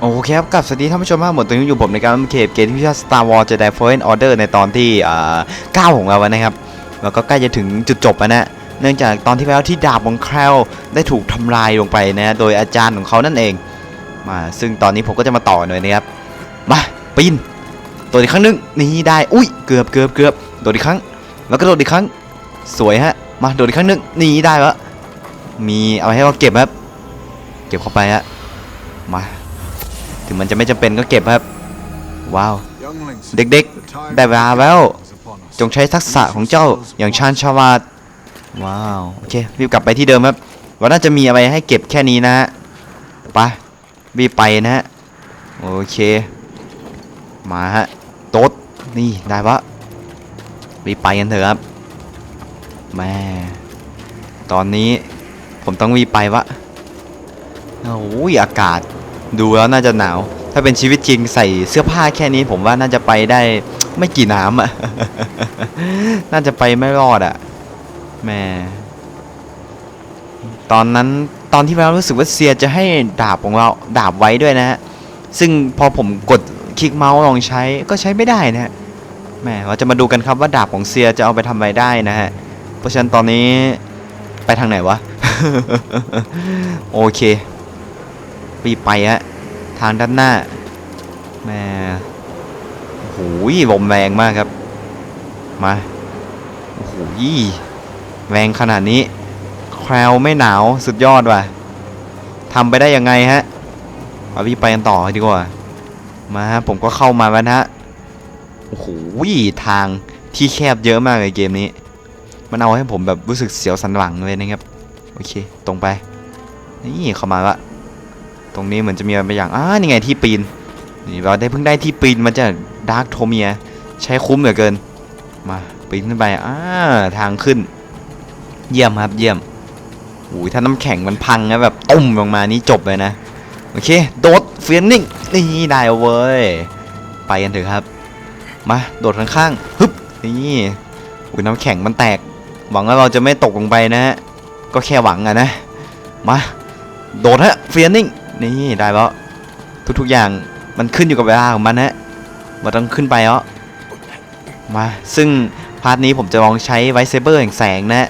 โอเคครับกับสวัสดีท่านผู้ชมมากหมดตรงนี้อยู่ผมในการเกมเกมที่ชื่อ Star Wars Jedi Fallen Order ในตอนที่อ่าเก้าของเราแล้วนะครับแล้วก็ใกล้จะถึงจุดจบแล้วนะเนื่องจากตอนที่แล้วที่ดาบของแคลลได้ถูกทำลายลงไปนะโดยอาจารย์ของเขานั่นเองมาซึ่งตอนนี้ผมก็จะมาต่อหน่อยนะครับมาปีนโดดอีกครั้งหนึงนี่ได้อุ้ยเกือบเกือบเกือบโดดอีกครั้ง แล้วก็โดดอีกครั้งสวยฮะมาโดดอีกครั้งหนึงนี่ได้แล้วมีเอาให้เราเก็บครับเก็บเข้าไปฮะมา ถึงมันจะไม่จำเป็นก็เก็บครับ ว้าว เด็กๆ ได้เวลาแล้ว จงใช้ทักษะของเจ้าอย่างชาญชาวาดว้าว โอเค รีบกลับไปที่เดิมครับว่าน่าจะมีอะไรให้เก็บแค่นี้นะฮะไปรีบไปนะฮะ โอเค มาฮะโต๊ดนี่ได้ปะรีบไปกันเถอะครับแม่ตอนนี้ผมต้องรีบไปวะโอ้ยอากาศ ดูแล้วน่าจะหนาว ถ้าเป็นชีวิตจริงใส่เสื้อผ้าแค่นี้ ผมว่าน่าจะไปได้ไม่กี่น้ำอะ น่าจะไปไม่รอดอะแม่ตอนนั้นตอนที่เรารู้สึกว่าเซียจะให้ดาบของเราดาบไว้ด้วยนะฮะ ซึ่งพอผมกดคลิกเมาส์ลองใช้ก็ใช้ไม่ได้นะฮะแหมเราจะมาดูกันครับว่าดาบของเซียจะเอาไปทำอะไรได้นะฮะ เพราะฉะนั้นตอนนี้ไปทางไหนวะ โอเค รีบไปฮะทางด้านหน้าแม่โอ้โหลมแรงมากครับ มาโอ้โหแรงขนาดนี้แคลวไม่หนาวสุดยอดว่ะทำไปได้ยังไงฮะเอาพี่ไปกันต่อดีกว่า มาฮะผมก็เข้ามาแล้วนะฮะโอ้โหทางที่แคบเยอะมากเลยเกมนี้ มันเอาให้ผมแบบรู้สึกเสียวสันหลังเลยนะครับ โอเค ตรงไป นี่เข้ามาละ รงนี้เหมือนจะมีอะไรบางอย่างอ่านี่ไงที่ปีนนี่เราได้เพิ่งได้ที่ปีนมาจากดาร์กโทเมียใช้คุ้มเหลือเกิน มาปีนขึ้นไปอ่าทางขึ้น เยี่ยมครับเยี่ยมอุ้ยถ้าน้ำแข็งมันพังนะแบบตุ้มลงมานี่จบเลยนะโอเคโดดเฟียนนิ่งนี่ได้เว้ยไปกันเถอะครับ มาโดดข้างๆฮึบนี่อุ้ยน้ำแข็งมันแตก หวังว่าเราจะไม่ตกลงไปนะฮะก็แค่หวังอะนะมาโดดฮะเฟียนนิ่ง นี่ได้แล้วทุกๆอย่างมันขึ้นอยู่กับเวลาของมันฮะมันต้องขึ้นไปเนาะมาซึ่งพาร์ทนี้ผมจะลองใช้ไวเซเบอร์แห่งแสงนะฮะ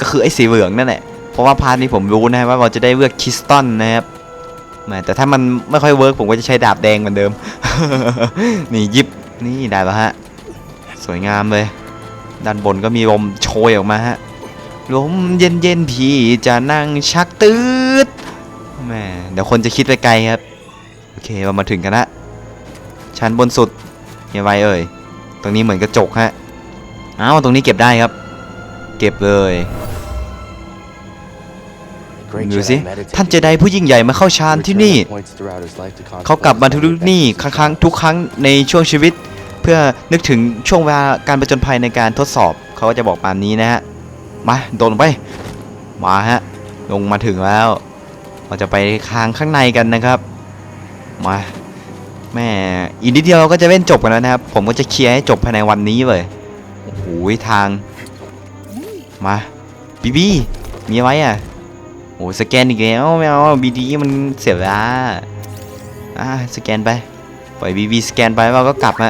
ก็คือไอ้สีเหลืองนั่นแหละเพราะว่าพาร์ทนี้ผมรู้นะว่าเราจะได้เลือกคริสตัลนะครับแหมแต่ถ้ามันไม่ค่อยเวิร์กผมก็จะใช้ดาบแดงเหมือนเดิม นี่ยิบนี่ได้แล้วฮะ สวยงามเลย ด้านบนก็มีลมโชยออกมาฮะลมเย็นเย็นๆพี่จะนั่งชักตืด แหมเดี๋ยวคนจะคิดไปไกลครับ โอเคเรามาถึงกันละชั้นบนสุดยังไงเอ่ย ตรงนี้เหมือนกระจกฮะอ้าวตรงนี้เก็บได้ครับ เก็บเลยดูสิท่านเจไดผู้ยิ่งใหญ่มาเข้าฌานที่นี่ เขากลับมาทุกนี่ครั้งทุกครั้งในช่วงชีวิต เพื่อนึกถึงช่วงเวลาการประจนภัยในการทดสอบ เขาก็จะบอกปานนี้นะฮะ มาโดดลงไป มาฮะ ลงมาถึงแล้ว เราจะไปค้างข้างในกันนะครับ มาแม่อีกนิดเดียวเราก็จะเล่นจบกันแล้วนะครับ ผมก็จะเคลียร์ให้จบภายในวันนี้เลยโอ้โหทาง มาบีบีมีไว้อะโอ้สแกนอีกแล้วไม่เอาบีดีมันเสียเวลาอ่าสแกนไปปล่อยบีบีสแกนไปเราก็กลับมา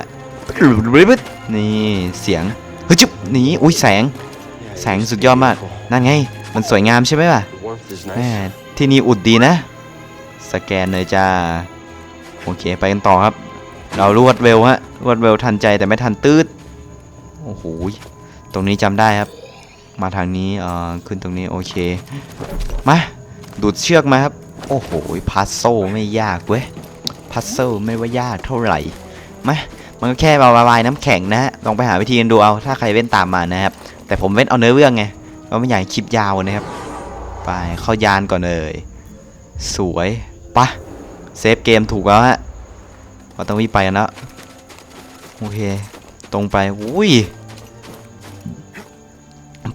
นี่เสียงเฮ้ยจุ๊บนีอุ้ยแสง แสงสุดยอดมาก นั่นไง มันสวยงามใช่ไหมล่ะแม่ ที่นี่อุดดีนะ สแกนเลยจ้า โอเคไปกันต่อครับ เรารวดเร็วฮะ รวดเร็วทันใจแต่ไม่ทันตืดโอ้โห ตรงนี้จำได้ครับ มาทางนี้เอ่อขึ้นตรงนี้โอเค มา ดูดเชือกมาครับ โอ้โห พัซโซไม่ยากเว้ย พัซโซไม่ว่ายากเท่าไหร่ มามันก็แค่ละลายน้ำแข็งนะฮะ ลองไปหาวิธีกันดูเอา ถ้าใครเว้นตามมานะครับ แต่ผมเว้นเอาเนื้อเรื่องไงเราไม่อยากให้คลิปยาวนะครับ ไปเข้ายานก่อนเลยสวยปะเซฟเกมถูกแล้วฮะเราต้องวิ่งไปกันแล้วโอเค ตรงไปอุ้ย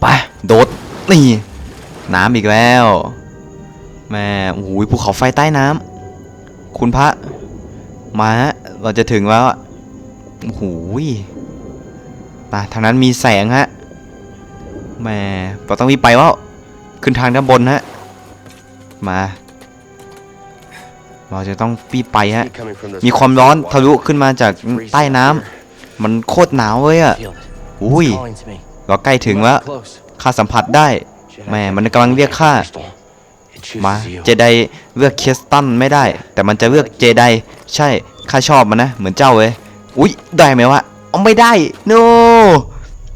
ไปโดดนี่น้ำอีกแล้วแม่โอ้ยภูเขาไฟใต้น้ำคุณพระมาฮะเราจะถึงแล้วโอ้โหมาทางนั้นมีแสงฮะแม่เราต้องวิ่งไปว่า ขึ้นทางด้านบนฮะ มามเราจะต้องปีบไปฮะ Heat coming from those มีความร้อนทะลุ water. ขึ้นมาจาก Freezing ใต้น้ำ here. มันโคตรหนาวเลยอะ Feel it. อุ้ย Calling to me. เราใกล้ถึงแล้ว Close. ข้าสัมผัสได้ Jedi แม่ can't มันกำลังเรียกข้า crystal. It chooses มา you. เจไดเลือกเคสตันไม่ได้ แต่มันจะเลือกเจได ใช่ ข้าชอบมันนะ เหมือนเจ้าเลยอุ๊ยได้ไหมวะเอาไม่ได้ โน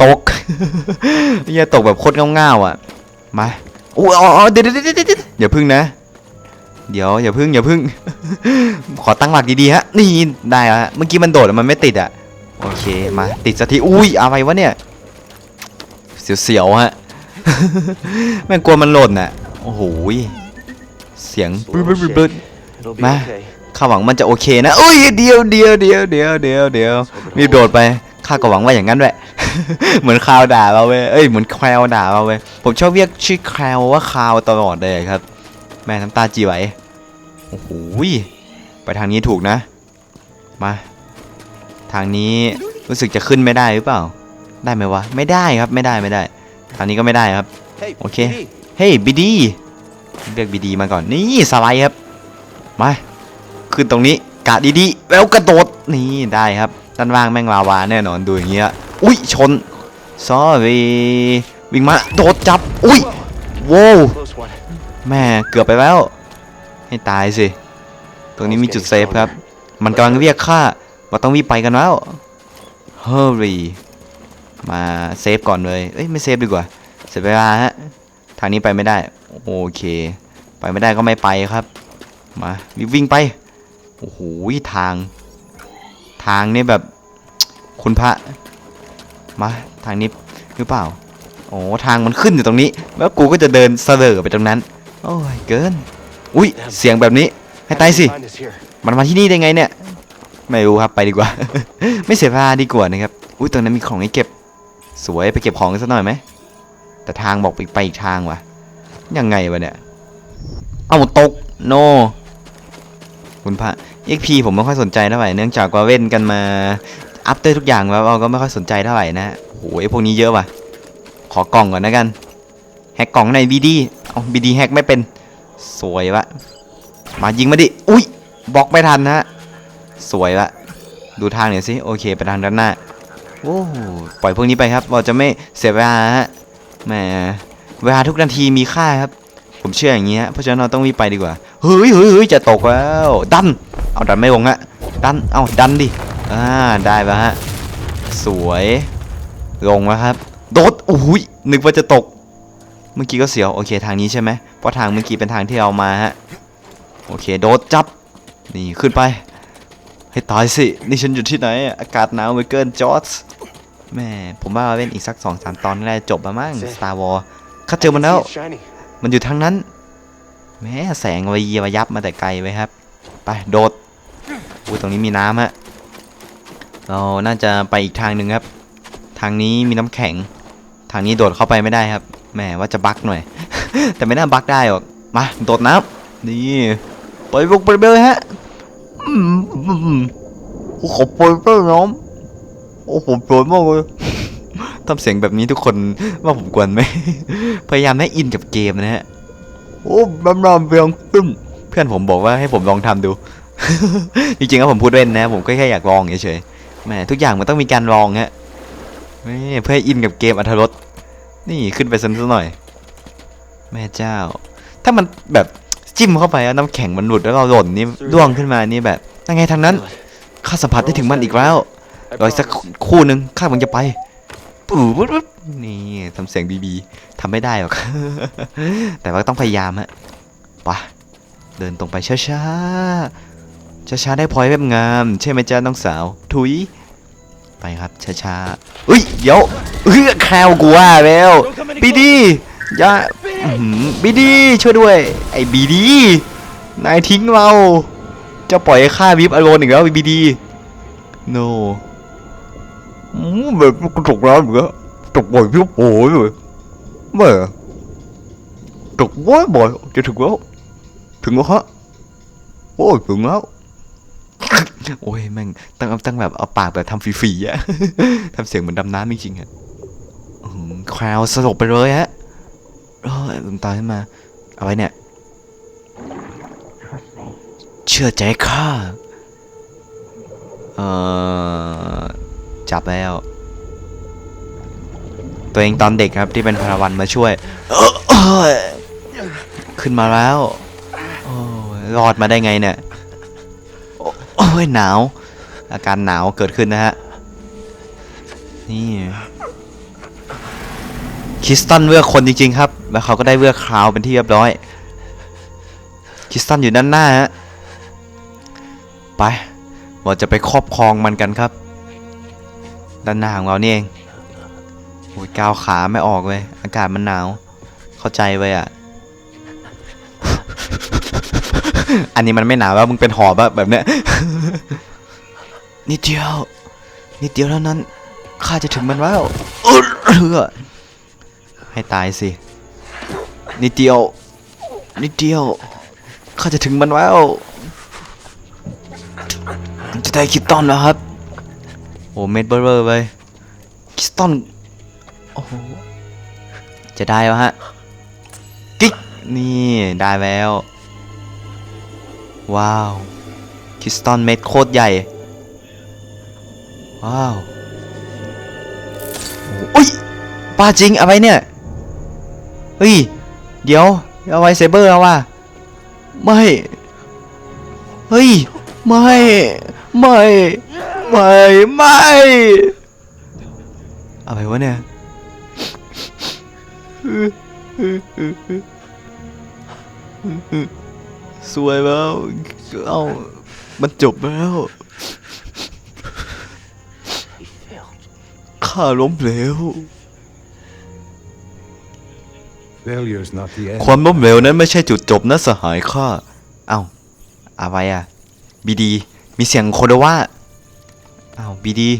ตกเหี้ยตกแบบโคตรเง่าๆอะ มา อุ้ยอ๋ออ๋อเดี๋ยวเดี๋ยวเดี๋ยวเดี๋ยวเดี๋ยวอย่าพึ่งนะ เดี๋ยวอย่าพึ่งอย่าพึ่ง ขอตั้งหลักดีๆฮะ นี่ได้แล้วฮะเมื่อกี้มันโดดแล้วมันไม่ติดอะ โอเคมาติดสักที อุ้ยอะไรวะเนี่ย เสียวๆฮะแม่งกลัวมันหล่นน่ะ โอ้โหยเสียง Just a บึ้ little ดบึ้ดบึ้ด shake. It'll be Ma. okay. ข้าหวังมันจะโอเคนะ อุ้ยเดียวเดียวเดียวเดียวเดียวเดียวรีบโดดไปข้าก็หวังว่าอย่างนั้นแหละ เหมือนคราวด่าเราเว้ยเอ้ยเหมือนแคลวด่าเราเว้ยผมชอบเรียกชื่อแคลวว่าคราวตลอดเลยครับ แม่น้ำตาจีไหวโอ้โหยไปทางนี้ถูกนะ มา ทางนี้รู้สึกจะขึ้นไม่ได้หรือเปล่า ได้ไหมวะ ไม่ได้ครับไม่ได้ไม่ได้ ทางนี้ก็ไม่ได้ครับ Hey, Okay. BD. เฮ้ยบีดีเรียกบีดีมาก่อน นี่สไลด์ครับ มา ขึ้นตรงนี้กะดีๆ แล้วกระโดด นี่ได้ครับด้านล่างแม่งลาวาแน่นอนดูอย่างเงี้ย อุ้ยชน sorry วิ่งมาโดดจับ อุ้ยโว้วแม่เกือบไปแล้ว ให้ตายสิ ตรงนี้มีจุดเซฟครับ มันกำลังเรียกค่าเราต้องรีบไปกันแล้ว hurry มาเซฟก่อนเลย เอ้ยไม่เซฟดีกว่า เสียเวลาฮะ ทางนี้ไปไม่ได้ โอเค ไปไม่ได้ก็ไม่ไปครับ มาวิ่งไป โอ้โหทาง ทางนี่แบบ คุณพระ มาทางนี้หรือเปล่า โอ้ทางมันขึ้นอยู่ตรงนี้ แล้วกูก็จะเดินเสลอไปตรงนั้น โอ้ยเกิน อุ้ยเสียงแบบนี้ ให้ตายสิ Find us here. มันมาที่นี่ได้ไงเนี่ย ไม่รู้ครับไปดีกว่า ไม่เสียเวลาดีกว่านะครับ อุ้ยตรงนั้นมีของให้เก็บ สวยไปเก็บของกันสักหน่อยไหม แต่ทางบอกไปไปอีกทางว่ะ ยังไงวะเนี่ย เอาตก โน คุณพระ XP ผมไม่ค่อยสนใจเท่าไหร่เนื่องจากว่าเล่นกันมา อัปเดตทุกอย่างแล้วเราก็ไม่ค่อยสนใจเท่าไหร่นะโอ้โหไอ้พวกนี้เยอะว่ะ ขอกล่องก่อนนะกัน แฮกกล่องในบีดีเอาบีดีแฮกไม่เป็น สวยวะ มายิงมาดิ อุ้ยบล็อกไม่ทันนะฮะสวยละดูทางหน่อยสิ โอเค ไปทางด้านหน้า โอ้ปล่อยพวกนี้ไปครับ เราจะไม่เสียเวลาฮะ แหม เวลาทุกนาทีมีค่าครับ ผมเชื่ออย่างนี้ฮะ เพราะฉะนั้นเราต้องรีบไปดีกว่า เฮ้ยเฮ้ยเฮ้ยจะตกแล้ว ดัน เอาดันไม่ลงฮะดัน เอาดันดิ อ่าได้แล้วฮะ สวย ลงแล้วครับ โดดโอ้ยนึกว่าจะตก เมื่อกี้ก็เสียว โอเคทางนี้ใช่ไหมเพราะทางเมื่อกี้เป็นทางที่เรามาฮะ โอเค โดดจับ นี่ขึ้นไป ให้ตายสิ นี่ฉันอยู่ที่ไหน อากาศหนาวเหลือเกินจอร์จแม่ผมว่าเราเล่นอีกสักสองสามตอนก็ได้จบแล้วมั้ง Star Wars ข้าเจอมันแล้ว มันอยู่ทางนั้น แม่แสงระยีระยับมาแต่ไกลไว้ครับ ไปโดดอุ้ยตรงนี้มีน้ำฮะ เราน่าจะไปอีกทางหนึ่งครับ ทางนี้มีน้ำแข็ง ทางนี้โดดเข้าไปไม่ได้ครับแหมว่าจะบักหน่อย แต่ไม่น่าบักได้หรอกมาโดดน้ำนี่ไปบุกไปเลยฮะอืมอืมอืมโอ้โหปล่อยไปน้องโอ้โหปวดมากเลยทำเสียงแบบนี้ทุกคนว่าผมกวนไหมพยายามให้อินกับเกมนะฮะโอ้บำรามเบียงขึ้นเพื่อนผมบอกว่าให้ผมลองทำดู จริงๆแล้วผมพูดเล่นนะ ผมก็แค่อยากลองเฉยๆ แหมทุกอย่างมันต้องมีการลองฮะแม่เพื่อให้อินกับเกมอัธรสนี่ขึ้นไปสักหน่อย แม่เจ้า ถ้ามันแบบจิ้มเข้าไปแล้วน้ำแข็งมันหลุดแล้วเราหล่นนี่ร่วงขึ้นมานี่แบบยังไงทางนั้นข้าสัมผัสได้ถึงมันอีกแล้วรอสักคู่หนึ่งข้ามันจะไปปุ๊บปุ๊บนี่ทำเสียงบีบีทำไม่ได้หรอกแต่ว่าต้องพยายามฮะไปะเดินตรงไปช้าช้าช้าช้าๆได้พลอยแบบงาม ใช่ไหมจ้าน้องสาว ถุย ไปครับช้าช้าๆเฮ้ยเดี๋ยวเฮ้ยแคลวกูว่าแล้วบีดีอย่าอื้อหือบีดีช่วยด้วย ไอ้บีดีนายทิ้งเรา จะปล่อยให้ข้าวิบอโรนอีกแล้วบีดี no อืมแบบกระจกร้านเหมือนกันตกบ่อยพี่โอ้ยเลยแม่ตกบ่อยบ่อยจะถึงแล้วถึงแล้วฮะโอ้ยถึงแล้ว โอ้ยแม่งตั้งตั้งแบบเอาปากแบบทำฟรีๆอะทำเสียงเหมือนดำน้ำจริงๆอะคราวสลบไปเลยฮะเอ้ยลืมตาขึ้นมา เอาไว้เนี่ย เชื่อใจข้า เออจับแล้ว ตัวเองตอนเด็กครับที่เป็นพลวันมาช่วย ขึ้นมาแล้ว รอดมาได้ไงเนี่ย โอ้ยหนาว อาการหนาวเกิดขึ้นนะฮะ นี่คิสตันเลือกคนจริง ๆ ครับ แล้วเขาก็ได้เลือกคราวเป็นที่เรียบร้อยคิสตันอยู่ด้านหน้าฮะไปเราจะไปครอบครองมันกันครับ ด้านหน้าของเรานี่เองโอ้ยก้าวขาไม่ออกเลย อากาศมันหนาว เข้าใจไว้อะอันนี้มันไม่หนาวแล้วมึงเป็นหอบอะแบบเนี้ย นิดเดียว นิดเดียวเท่านั้น ข้าจะถึงมันแล้วเออเอให้ตายสิ นิดเดียว นิดเดียว ข้าจะถึงมันแล้วจะได้คิดตอนแล้วครับ โอ้เม็ดเบอร์เบอร์ไปคิสตันโอ้จะได้แล้วฮะ กิ๊ก นี่ ได้แล้ว ว้าว คิสตันเม็ดโคตรใหญ่ ว้าวโอ้ยป้าจริงอะไรเนี่ย เฮ้ย เดี๋ยว เอาไว้เซเบอร์แล้วว่ะไม่ เฮ้ย ไม่ ไม่ ไม่ ไม่ อะไรวะเนี่ยสวยแล้วเอ้า มันจบแล้ว ข้าล้มเหลว Failure's not the end. ความล้มเหลวนั้นไม่ใช่จุดจบนะสหายข้า เอ้าอะไรอะ บีดี มีเสียงโคโดว่าเอ้าบีดี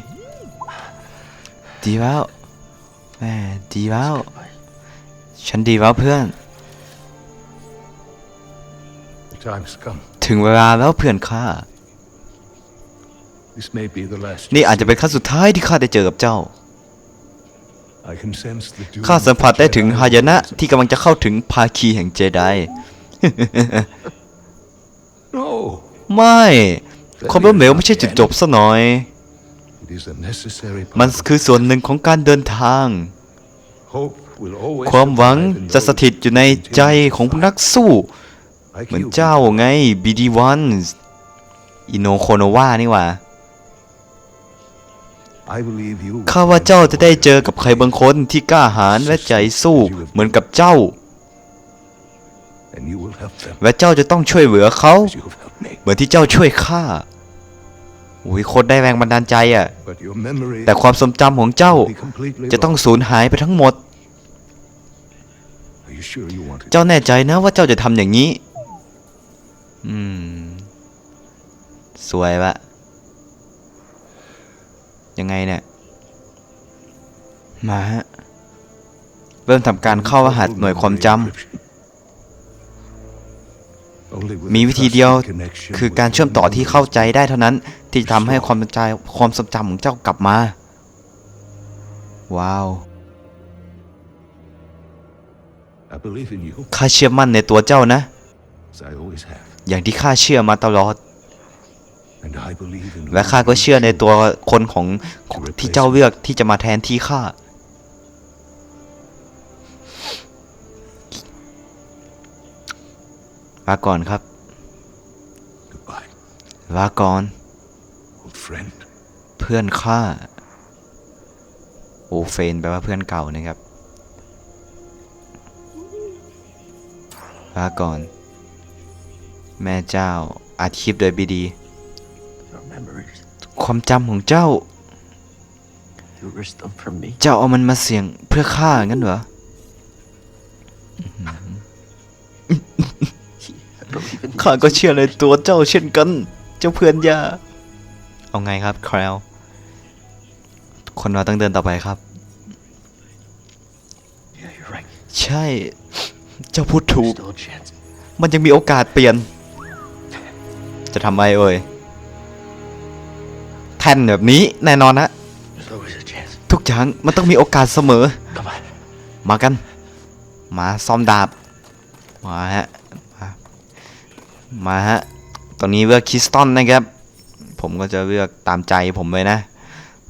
ดีแล้วแหม่ดีแล้ว ฉันดีแล้วเพื่อน The time's come. ถึงเวลาแล้วเพื่อนข้า This may be the last. นี่อาจจะเป็นครั้งสุดท้ายที่ข้าได้เจอกับเจ้า I can sense the doom ข้าสัมผัสได้ถึง of the หายนะ Jedi. ที่กำลังจะเข้าถึงภาคีแห่งเจได No, ไม่ความล้มเหลวไม่ใช่จุดจบซะหน่อย it is a necessary มัน part. คือส่วนหนึ่งของการเดินทาง Hope will always ความหวัง survive in จะ those สถิตอยู่ใน who ใจ continue ของ to นักสู้ fight. เหมือน Like you, เจ้าไง BD1 อิโนโคโนวานี่หว่า I believe you. will ข้าว่าเจ้าจะได้เจอกับใครบางคนที่กล้าหาญและใจสู้เหมือนกับเจ้า And you will help them และเจ้าจะต้องช่วยเหลือเขา as you have helped me. เหมือนที่เจ้าช่วยข้าโอ้ยโคตรได้แรงบันดาลใจอะ But your memory แต่ความทรงจำของเจ้า will be completely จะต้อง lost. สูญหายไปทั้งหมด Are you sure you want to? เจ้าแน่ใจนะว่าเจ้าจะทำอย่างนี้ อืม สวยละยังไงเนี่ย มาฮะ เริ่มทำการเข้ารหัสหน่วยความจำ มีวิธีเดียวคือการเชื่อมต่อที่เข้าใจได้เท่านั้น ที่จะทำให้ความใจความทรงจำของเจ้ากลับมา ว้าวข้าเชื่อมั่นในตัวเจ้านะ อย่างที่ข้าเชื่อมาตลอด And I believe in และข้าก็เชื่อในตัวคนของของที่เจ้าเลือกที่จะมาแทนที่ข้าลาก่อนครับ Goodbye, ลาก่อน old friend. เพื่อนข้า โอเฟนแปลว่าเพื่อนเก่านะครับลาก่อน แม่เจ้าอาทิตย์โดยบีดี Your memories, ความจำของเจ้า you risked them for me. เจ้าเอามันมาเสี่ยงเพื่อข้างั้นเหรอ I believe in ข้าก็เชื่อในตัวเจ้าเช่นกัน เจ้าเพื่อนยา เอาไงครับคราวคนเราต้องเดินต่อไปครับ Yeah, you're right. ใช่ เจ้าพูดถูก Still a chance. มันยังมีโอกาสเปลี่ยน จะทำไมเอ่ย แท่นแบบนี้แน่นอนนะ ทุกอย่างมันต้องมีโอกาสเสมอ มากัน มาซ้อมดาบ มาฮะ มามาฮะตรงนี้เลือกคิสตัลนะครับ ผมก็จะเลือกตามใจผมเลยนะ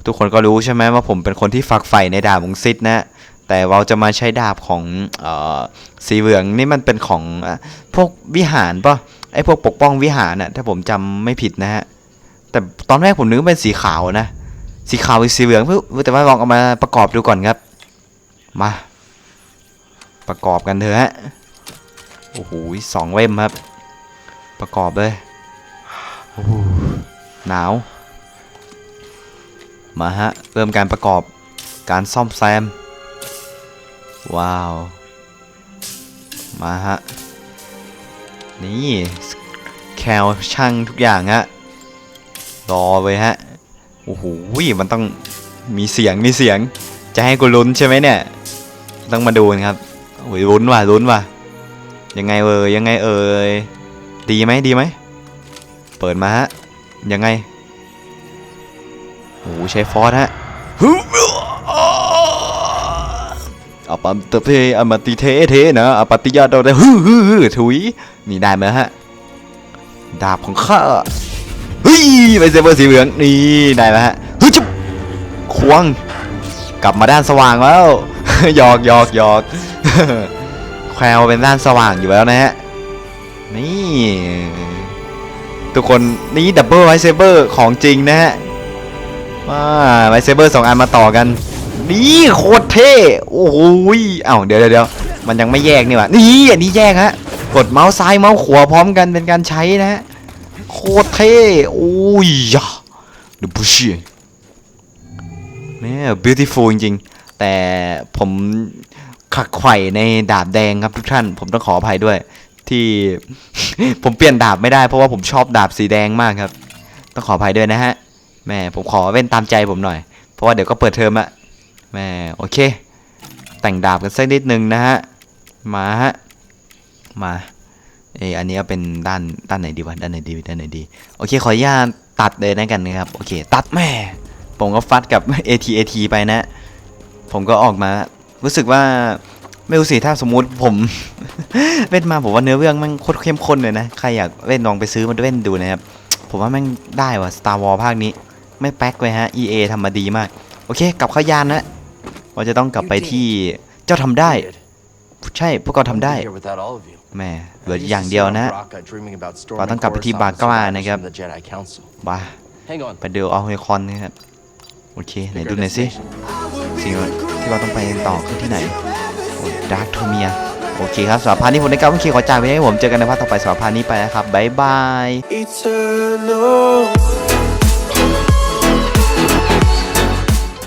ทุกคนก็รู้ใช่ไหมว่าผมเป็นคนที่ฝักใฝ่ในดาบของซิดนะ แต่เราจะมาใช้ดาบของออสีเหลืองนี่มันเป็นของอพวกวิหารปะ ไอพวกปกป้องวิหารน่ะถ้าผมจำไม่ผิดนะฮะแต่ตอนแรกผมนึกว่าเป็นสีขาวนะ สีขาวกับสีเหลืองเพื่อแต่ว่าลองเอามาประกอบดูก่อนครับ มา ประกอบกันเถอะฮะโอ้โหสองเล่มครับ ประกอบเลยโอ้โหหนาว มาฮะ เริ่มการประกอบการซ่อมแซม ว้าว มาฮะ นี่แคลช่างทุกอย่างฮะรอเลยฮะโอ้โหมันต้องมีเสียงมีเสียง จะให้กูลุ้นใช่ไหมเนี่ย ต้องมาดูนครับโอ้ยลุ้นว่ะลุ้นว่ะยังไงเอ่ยยังไงเอ่ยดีไหมดีไหมเปิดมาฮะยังไงโอ้ใช้ฟอสฮะ อาปัมตเพอามาติเทเทนะอาปฏิยาโดได้ฮึ่ฮึ่ฮึ่ถุยนี่ได้ไหมฮะดาบของข้าเฮ้ยไปเซเบอร์สีเหลืองนี่ได้แล้วฮะเฮ้ยจุ๊บควงกลับมาด้านสว่างแล้วหยอกหยอกหยอกแควเป็นด้านสว่างอยู่แล้วนะฮะนี่ทุกคนนี่ดับเบิลไวเซเบอร์ของจริงนะฮะว้าไวเซเบอร์สองอันมาต่อกัน นี่โคตรเท่โอ้โหยเอ้าเดี๋ยวเดี๋ยวเดี๋ยวมันยังไม่แยกนี่ว่านี่อันนี้แยกฮะกดเมาส์ซ้ายเมาส์ขวาพร้อมกันเป็นการใช้นะฮะโคตรเท่โอ้ยยะดูบุชเนี่ย beautiful จริงๆ แต่ผมขักไข่ในดาบแดงครับทุกท่าน ผมต้องขออภัยด้วย ที่ผมเปลี่ยนดาบไม่ได้เพราะว่าผมชอบดาบสีแดงมากครับ ต้องขออภัยด้วยนะฮะแม่ผมขอเว้นตามใจผมหน่อย เพราะว่าเดี๋ยวก็เปิดเทอมอะ แม่โอเค แต่งดาบกันสักนิดนึงนะฮะ มาฮะ มาเอออันนี้เอาเป็นด้านด้านไหนดีวะด้านไหนดีด้านไหนดีโอเคขออนุญาตตัดเลยนะกันนะครับโอเค ตัดแม่ผมก็ฟัดกับ AT AT ไปนะ ผมก็ออกมารู้สึกว่าไม่รู้สิถ้าสมมุติผมเล่นมาผมว่าเนื้อเรื่องมันโคตรเข้มข้นเลยนะใครอยากเล่นลองไปซื้อมาเล่นดูนะครับ ผมว่าแม่งได้ว่ะ Star Wars ภาคนี้ ไม่แป๊กเลยฮะ EA ทำมาดีมาก โอเค กลับเข้ายานนะ เราจะต้องกลับไปที่เจ้าทำได้ ใช่พวกเราทำได้ Here without all of you. แม่เหลืออย่างเดียวนะเราต้องกลับไปที่บากานะครับบ้า Hang on. ไปเดลเอาเฮคอนนะครับโอเคไหนดูหน่อยสิสิ่งที่เราต้องไปต่อคือที่ไหนดาร์คโทเมียโอเคครับสำหรับพาร์ทนี้ผมได้กล่าวว่าเคขอจ่ายไปให้ผมเจอกันในพาร์ทต่อไปสำหรับพาร์ทนี้ไปนะครับบ๊ายบาย Eternal